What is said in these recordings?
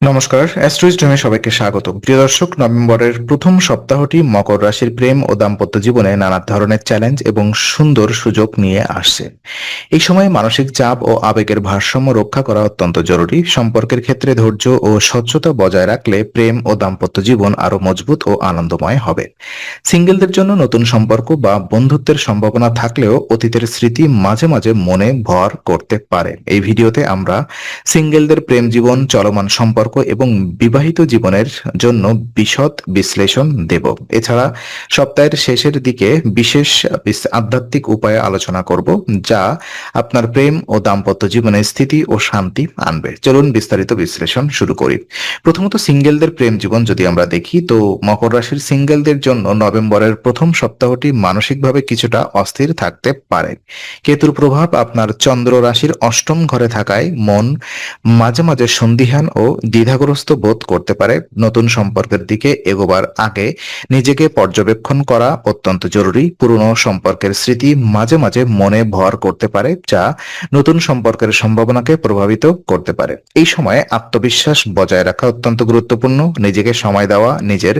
নমস্কার অ্যাস্ট্রোইস্টমে সবাইকে স্বাগত প্রিয় দর্শক, নভেম্বরের প্রথম সপ্তাহটি মকর রাশির প্রেম ও দাম্পত্য জীবনে নানা ধরনের চ্যালেঞ্জ এবং সুন্দর সুযোগ নিয়ে আসছে। এই সময় মানসিক চাপ ও আবেগের ভারসাম্য রক্ষা করা অত্যন্ত জরুরি। সম্পর্কের ক্ষেত্রে ধৈর্য ও স্বচ্ছতা বজায় রাখলে প্রেম ও দাম্পত্য জীবন আরও মজবুত ও আনন্দময় হবে। সিঙ্গেলদের জন্য নতুন সম্পর্ক বা বন্ধুত্বের সম্ভাবনা থাকলেও অতীতের স্মৃতি মাঝে মাঝে মনে ভর করতে পারে। এই ভিডিওতে আমরা সিঙ্গেলদের প্রেম জীবন, চলমান সম্পর্ক এবং বিবাহিত জীবনের জন্য বিশদ বিশ্লেষণ দেব। এছাড়া সপ্তাহের শেষের দিকে বিশেষ আধ্যাত্মিক উপায়ে আলোচনা করব, যা আপনার প্রেম ও দাম্পত্য জীবনে স্থিতি ও শান্তি আনবে। চলুন বিস্তারিত বিশ্লেষণ শুরু করি। প্রথমত সিঙ্গেলদের প্রেম জীবন যদি আমরা দেখি, তো মকর রাশির সিঙ্গেলদের জন্য নভেম্বরের প্রথম সপ্তাহটি মানসিকভাবে কিছুটা অস্থির থাকতে পারে। কেতুর প্রভাব আপনার চন্দ্র রাশির অষ্টম ঘরে থাকায় মন মাঝে মাঝে সন্দিহান ও দ্বিধাগ্রস্ত বোধ করতে পারে নতুন সম্পর্কের দিকে এগোবার আগে নিজেকে পর্যবেক্ষণ করা অত্যন্ত জরুরি। পুরনো সম্পর্কের স্মৃতি মাঝে মাঝে মনে ভর করতে পারে, যা নতুন সম্পর্কের সম্ভাবনাকে প্রভাবিত করতে পারে। এই সময়ে আত্মবিশ্বাস বজায় রাখা অত্যন্ত গুরুত্বপূর্ণ। নিজেকে সময় দেওয়া, নিজের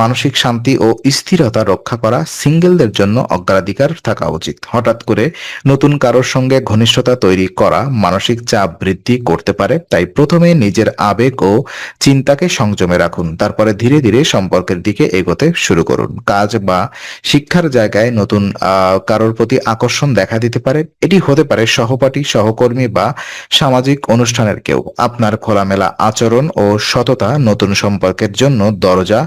মানসিক শান্তি ও স্থিরতা রক্ষা করা সিঙ্গেলদের জন্য অগ্রাধিকার থাকা উচিত। হঠাৎ করে নতুন কারোর সঙ্গে ঘনিষ্ঠতা তৈরি করা মানসিক চাপ বৃদ্ধি করতে পারে, তাই প্রথমে নিজের আবেগ ও চিন্তাকে সংযমে রাখুন। তারপরে ধীরে ধীরে সম্পর্কের দিকে এগোতে শুরু করুন। কাজ বা শিক্ষার জায়গায় নতুন কারোর প্রতি আকর্ষণ দেখা দিতে পারে। এটি হতে পারে সহপাঠী, সহকর্মী বা সামাজিক অনুষ্ঠানের কেউ। আপনার খোলামেলা আচরণ ও সততা নতুন সম্পর্কের জন্য দরজা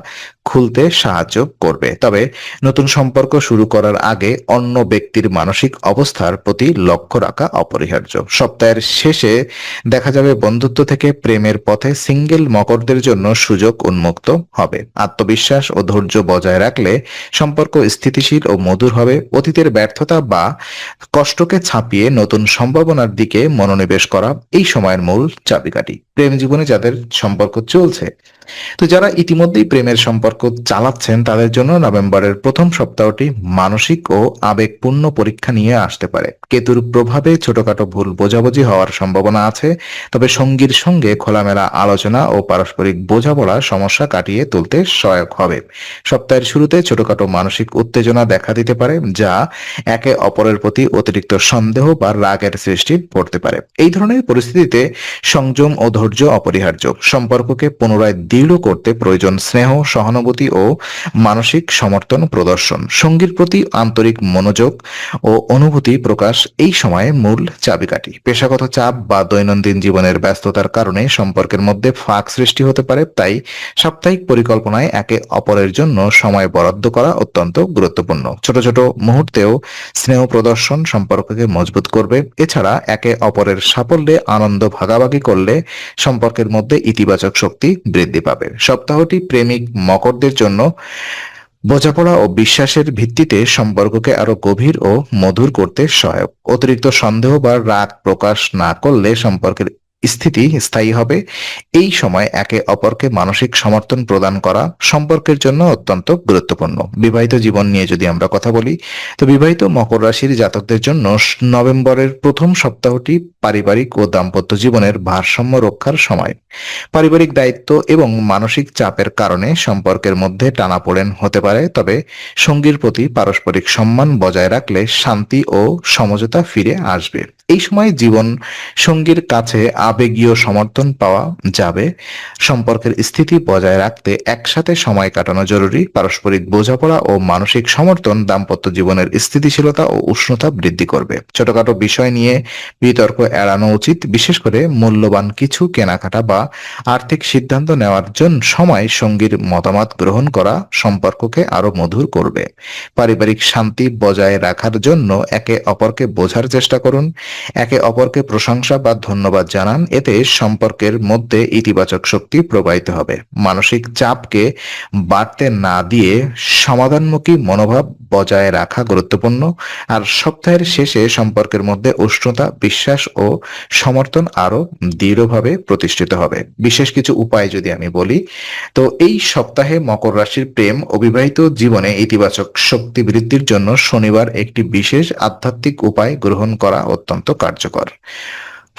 খুলতে সাহায্য করবে। তবে নতুন সম্পর্ক শুরু করার আগে অন্য ব্যক্তির মানসিক অবস্থার প্রতি লক্ষ্য রাখা অপরিহার্য। সপ্তাহের শেষে দেখা যাবে বন্ধুত্ব থেকে প্রেমের পথে সিঙ্গেল মকরদের জন্য সুযোগ উন্মুক্ত হবে। আত্মবিশ্বাস ও ধৈর্য বজায় রাখলে সম্পর্ক স্থিতিশীল ও মধুর হবে। অতীতের ব্যর্থতা বা কষ্টকে ছাপিয়ে নতুন সম্ভাবনার দিকে মনোনিবেশ করা এই সময়ের মূল চাবিকাঠি। প্রেম জীবনে যাদের সম্পর্ক চলছে। তো যারা ইতিমধ্যেই প্রেমের সম্পর্ক চালাচ্ছেন তাদের জন্য নভেম্বরের প্রথম সপ্তাহটি মানসিক ও আবেগপূর্ণ পরীক্ষা নিয়ে আসতে পারে। কেতুর প্রভাবে ছোটখাটো ভুল বোঝাবুঝি হওয়ার সম্ভাবনা আছে, তবে সঙ্গীর সঙ্গে খোলামেলা আলোচনা ও পারস্পরিক বোঝাপড়া সমস্যা কাটিয়ে তুলতে সহায়ক হবে। সপ্তাহের শুরুতে ছোটখাটো মানসিক উত্তেজনা দেখা দিতে পারে, যা একে অপরের প্রতি অতিরিক্ত সন্দেহ বা রাগের সৃষ্টি করতে পারে। এই ধরনের পরিস্থিতিতে সংযম ও ধৈর্য অপরিহার্য। সম্পর্ককে পুনরায় দৃঢ় করতে প্রয়োজন স্নেহ, সহানুভূতি ও মানসিক সমর্থন প্রদর্শন। সঙ্গীর প্রতি আন্তরিক মনোযোগ ও অনুভূতি প্রকাশ এই সময়ে মূল চাবিকাঠি। পেশাগত চাপ বা দৈনন্দিন জীবনের ব্যস্ততার কারণে সম্পর্কের মধ্যে ফাঁক সৃষ্টি হতে পারে, তাই সাপ্তাহিক পরিকল্পনায় একে অপরের জন্য সময় বরাদ্দ করা অত্যন্ত গুরুত্বপূর্ণ। ছোট ছোট মুহূর্তেও স্নেহ প্রদর্শন সম্পর্ককে মজবুত করবে। এছাড়া একে অপরের সাফল্যে আনন্দ ভাগাভাগি করলে সম্পর্কের মধ্যে ইতিবাচক শক্তি বৃদ্ধি পাবে। সপ্তাহটি প্রেমিক মকরদের জন্য বোঝাপড়া ও বিশ্বাসের ভিত্তিতে সম্পর্ককে আরও গভীর ও মধুর করতে সহায়ক। অতিরিক্ত সন্দেহ বা রাগ প্রকাশ না করলে সম্পর্কের স্থিতি স্থায়ী হবে। এই সময় একে অপরকে মানসিক সমর্থন প্রদান করা সম্পর্কের জন্য অত্যন্ত গুরুত্বপূর্ণ। বিবাহিত জীবন নিয়ে যদি আমরা কথা বলি, তো বিবাহিত মকর রাশির জাতকদের জন্য নভেম্বরের প্রথম সপ্তাহটি পারিবারিক ও দাম্পত্য জীবনের ভারসাম্য রক্ষার সময়। পারিবারিক দায়িত্ব এবং মানসিক চাপের কারণে সম্পর্কের মধ্যে টানাপোড়েন হতে পারে, তবে সঙ্গীর প্রতি পারস্পরিক সম্মান বজায় রাখলে শান্তি ও সমঝোতা ফিরে আসবে। এই সময় জীবন সঙ্গীর কাছে আবেগীয় সমর্থন পাওয়া যাবে। সম্পর্কের স্থিতি বজায় রাখতে একসাথে সময় কাটানো জরুরি। পারস্পরিক বোঝাপড়া ও মানসিক সমর্থন দাম্পত্য জীবনের স্থিতিশীলতা ও উষ্ণতা বৃদ্ধি করবে। ছোটখাটো বিষয় নিয়ে বিতর্ক এড়ানো উচিত। বিশেষ করে মূল্যবান কিছু কেনাকাটা বা আর্থিক সিদ্ধান্ত নেওয়ার জন্য সময় সঙ্গীর মতামত গ্রহণ করা সম্পর্ককে আরও মধুর করবে। পারিবারিক শান্তি বজায় রাখার জন্য একে অপরকে বোঝার চেষ্টা করুন। একে অপরকে প্রশংসা বা ধন্যবাদ জানান। এতে সম্পর্কের মধ্যে ইতিবাচক শক্তি প্রবাহিত হবে। মানসিক চাপকে বাড়তে না দিয়ে সমাধানমুখী মনোভাব বজায় রাখা গুরুত্বপূর্ণ। আর সপ্তাহের শেষে সম্পর্কের মধ্যে উষ্ণতা, বিশ্বাস ও সমর্থন আরও দৃঢ়ভাবে প্রতিষ্ঠিত হবে। বিশেষ কিছু উপায় যদি আমি বলি, তো এই সপ্তাহে মকর রাশির প্রেম অবিবাহিত জীবনে ইতিবাচক শক্তি বৃদ্ধির জন্য শনিবার একটি বিশেষ আধ্যাত্মিক উপায় গ্রহণ করা অত্যন্ত কার্যকর।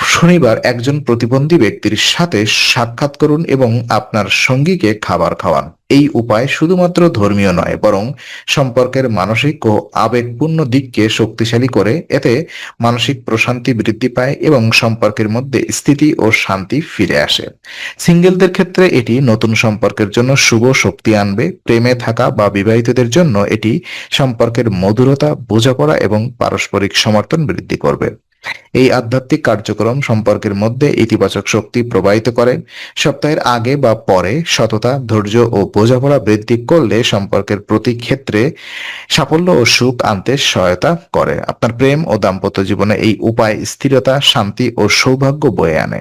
শনিবার একজন প্রতিবন্ধী ব্যক্তির সাথে সাক্ষাৎ করুন এবং আপনার সঙ্গীকে খাবার খাওয়ান। এই উপায় শুধুমাত্র ধর্মীয় নয়, বরং সম্পর্কের মানসিক ও আবেগপূর্ণ দিককে শক্তিশালী করে, এতে মানসিক প্রশান্তি বৃদ্ধি পায় এবং সম্পর্কের মধ্যে স্থিতি ও শান্তি ফিরে আসে। সিঙ্গেলদের ক্ষেত্রে এটি নতুন সম্পর্কের জন্য শুভ শক্তি আনবে, প্রেমে থাকা বা বিবাহিতদের জন্য এটি সম্পর্কের মধুরতা, বোঝাপড়া এবং পারস্পরিক সমর্থন বৃদ্ধি করবে। এই আধ্যাত্মিক কার্যক্রম সম্পর্কের মধ্যে ইতিবাচক শক্তি প্রবাহিত করে। সপ্তাহের আগে বা পরে সততা, ধৈর্য ও বোঝাপড়া বৃদ্ধি করলে সম্পর্কের প্রতি ক্ষেত্রে সাফল্য ও সুখ আনতে সহায়তা করে। আপনার প্রেম ও দাম্পত্য জীবনে এই উপায় স্থিরতা, শান্তি ও সৌভাগ্য বয়ে আনে।